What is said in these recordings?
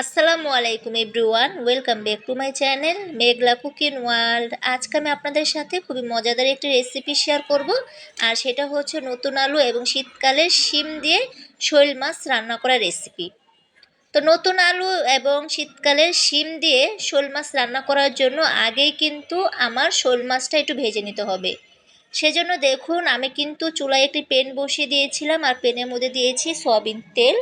আসসালামু আলাইকুম everyone, welcome back to my channel Meghla cooking world. আজকে আমি আপনাদের সাথে খুবই মজাদার একটি রেসিপি শেয়ার করব, আর সেটা হচ্ছে নতুন আলু এবং শীতকালের শিম দিয়ে শৈল মাছ রান্না করা রেসিপি। তো নতুন আলু এবং শীতকালে শিম দিয়ে শোল মাছ রান্না করার জন্য আগেই কিন্তু আমার শোল মাছটা একটু ভেজে নিতে হবে। সেজন্য দেখুন, আমি কিন্তু চুলায় একটি পেন বসিয়ে দিয়েছিলাম, আর পেনের মধ্যে দিয়েছি সয়াবিন তেল।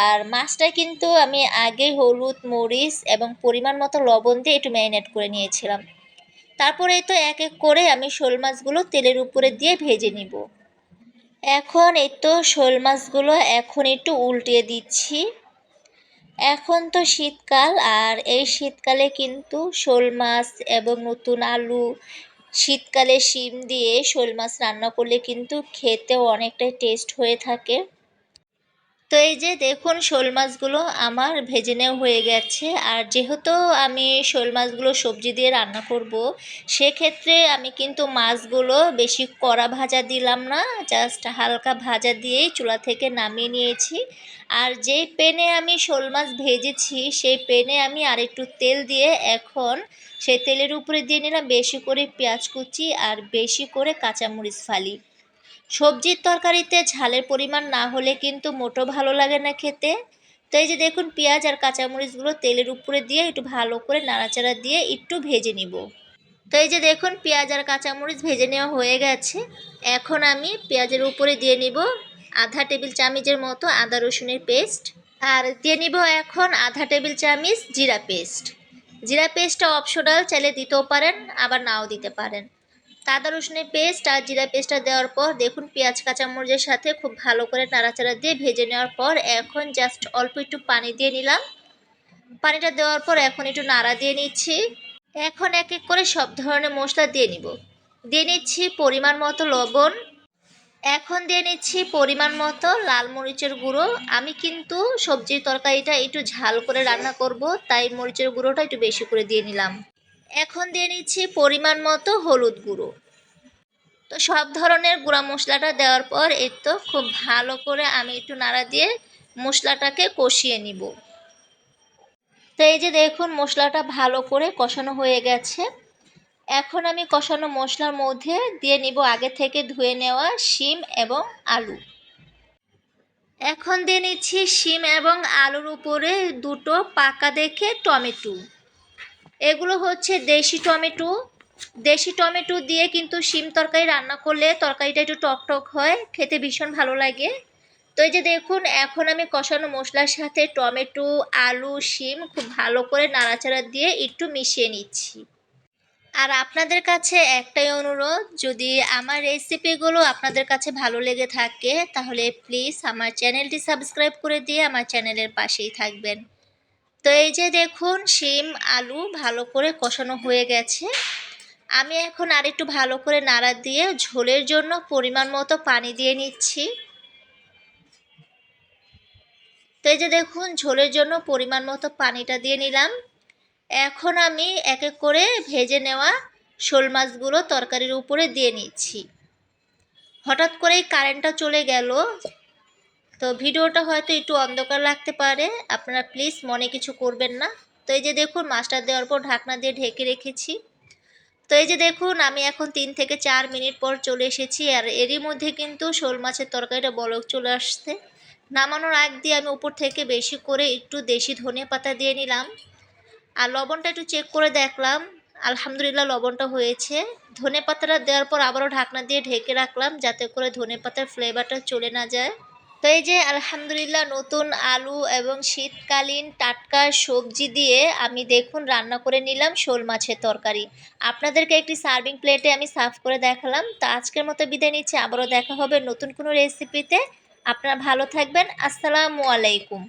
আর মাছটা কিন্তু আমি আগে হলুদ, মরিচ এবং পরিমাণ মতো লবণ দিয়ে একটু ম্যারিনেট করে নিয়েছিলাম। তারপরে তো এক এক করে আমি শোল মাছগুলো তেলের উপরে দিয়ে ভেজে নিব। এখন এই তো শোল মাছগুলো এখন একটু উল্টিয়ে দিচ্ছি। এখন তো শীতকাল আর এই শীতকালে কিন্তু শোল মাছ এবং নতুন আলু, শীতকালে শিম দিয়ে শোল মাছ রান্না করলে কিন্তু খেতেও অনেকটাই টেস্ট হয়ে থাকে। তো এই যে দেখুন, শোল মাছগুলো আমার ভেজে নেওয়া হয়ে গেছে। আর যেহেতু আমি শোল মাছগুলো সবজি দিয়ে রান্না করব, সেক্ষেত্রে আমি কিন্তু মাছগুলো বেশি কড়া ভাজা দিলাম না জাস্ট হালকা ভাজা দিয়েই চুলা থেকে নামিয়ে নিয়েছি। আর যেই পেনে আমি শোল মাছ ভেজেছি, সেই পেনে আমি আর একটু তেল দিয়ে এখন সেই তেলের উপরে দিয়ে নিলাম বেশি করে পেঁয়াজ কুচি আর বেশি করে কাঁচামরিচ ফালি। সবজির তরকারিতে ঝালের পরিমাণ না হলে কিন্তু মোটো ভালো লাগে না খেতে। তো এই যে দেখুন, পেঁয়াজ আর কাঁচামরিচগুলো তেলের উপরে দিয়ে একটু ভালো করে নাড়াচাড়া দিয়ে একটু ভেজে নিব। তো এই যে দেখুন, পেঁয়াজ আর কাঁচামরিচ ভেজে নেওয়া হয়ে গেছে। এখন আমি পেঁয়াজের উপরে দিয়ে নিব আধা টেবিল চামচের মতো আদা রসুনের পেস্ট। আর দিয়ে নিব এখন আধা টেবিল চামচ জিরা পেস্ট। জিরা পেস্টটা অপশনাল, চাইলে দিতেও পারেন, আবার নাও দিতে পারেন। আদা রসুনের পেস্ট আর জিরা পেস্টটা দেওয়ার পর দেখুন পেঁয়াজ, কাঁচামরিচের সাথে খুব ভালো করে নাড়াচাড়া দিয়ে ভেজে নেওয়ার পর এখন জাস্ট অল্প একটু পানি দিয়ে নিলাম। পানিটা দেওয়ার পর এখন একটু নাড়া দিয়ে নিচ্ছি। এখন এক এক করে সব ধরনের মশলা দিয়ে নিব। দিয়ে নিচ্ছি পরিমাণ মতো লবণ। এখন দিয়ে নিচ্ছি পরিমাণ মতো লাল মরিচের গুঁড়ো। আমি কিন্তু সবজির তরকারিটা একটু ঝাল করে রান্না করব, তাই মরিচের গুঁড়োটা একটু বেশি করে দিয়ে নিলাম। এখন দিয়ে নিচ্ছি পরিমাণ মতো হলুদ গুঁড়ো। তো সব ধরনের গুঁড়া মশলাটা দেওয়ার পর এই তো খুব ভালো করে আমি একটু নাড়া দিয়ে মশলাটাকে কষিয়ে নিব। তো এই যে দেখুন মশলাটা ভালো করে কষানো হয়ে গেছে। এখন আমি কষানো মশলার মধ্যে দিয়ে নিব আগে থেকে ধুয়ে নেওয়া শিম এবং আলু। এখন দিয়ে নিচ্ছি শিম এবং আলুর উপরে দুটো পাকা দেখে টমেটো। এগুলো হচ্ছে দেশি টমেটো। দেশি টমেটো দিয়ে কিন্তু শিম তরকারি রান্না করলে তরকারিটা একটু টক টক হয়, খেতে ভীষণ ভালো লাগে। তো এই যে দেখুন, এখন আমি কষানো মশলার সাথে টমেটো, আলু, শিম খুব ভালো করে নাড়াচাড়া দিয়ে একটু মিশিয়ে নিচ্ছি। আর আপনাদের কাছে একটাই অনুরোধ, যদি আমার রেসিপিগুলো আপনাদের কাছে ভালো লেগে থাকে, তাহলে প্লিজ আমার চ্যানেলটি সাবস্ক্রাইব করে দিয়ে আমার চ্যানেলের পাশেই থাকবেন। তো এই যে দেখুন, শিম, আলু ভালো করে কষানো হয়ে গেছে। আমি এখন আর একটু ভালো করে নাড়া দিয়ে ঝোলের জন্য পরিমাণ মতো পানি দিয়ে নিচ্ছি। তো এই যে দেখুন, ঝোলের জন্য পরিমাণ মতো পানিটা দিয়ে নিলাম। এখন আমি এক এক করে ভেজে নেওয়া শোল মাছগুলো তরকারির উপরে দিয়ে নিচ্ছি। হঠাৎ করেই কারেন্টটা চলে গেল। তো ভিডিওটা হয়তো একটু অন্ধকার লাগতে পারে, আপনারা প্লিজ মনে কিছু করবেন না। তো এই যে দেখুন মাছটা দেওয়ার পর ঢাকনা দিয়ে ঢেকে রেখেছি। তো এই যে দেখুন, আমি এখন তিন থেকে চার মিনিট পর চলে এসেছি, আর এরই মধ্যে কিন্তু শোল মাছের তরকারিটা বলক চলে আসছে। নামানোর আগ দিয়ে আমি উপর থেকে বেশি করে একটু দেশি ধনে পাতা দিয়ে নিলাম। আর লবণটা একটু চেক করে দেখলাম, আলহামদুলিল্লাহ লবণটা হয়েছে। ধনে পাতাটা দেওয়ার পর আবারও ঢাকনা দিয়ে ঢেকে রাখলাম, যাতে করে ধনে পাতার ফ্লেভারটা চলে না যায়। তো এই যে আলহামদুলিল্লাহ নতুন আলু এবং শীতকালীন টাটকা সবজি দিয়ে আমি দেখুন রান্না করে নিলাম শোল মাছের তরকারি। আপনাদেরকে একটি সার্ভিং প্লেটে আমি সার্ভ করে দেখালাম। তো আজকের মতো বিদায় নিচ্ছি। আবারও দেখা হবে নতুন কোনো রেসিপিতে আপনারা ভালো থাকবেন। আসসালামু আলাইকুম।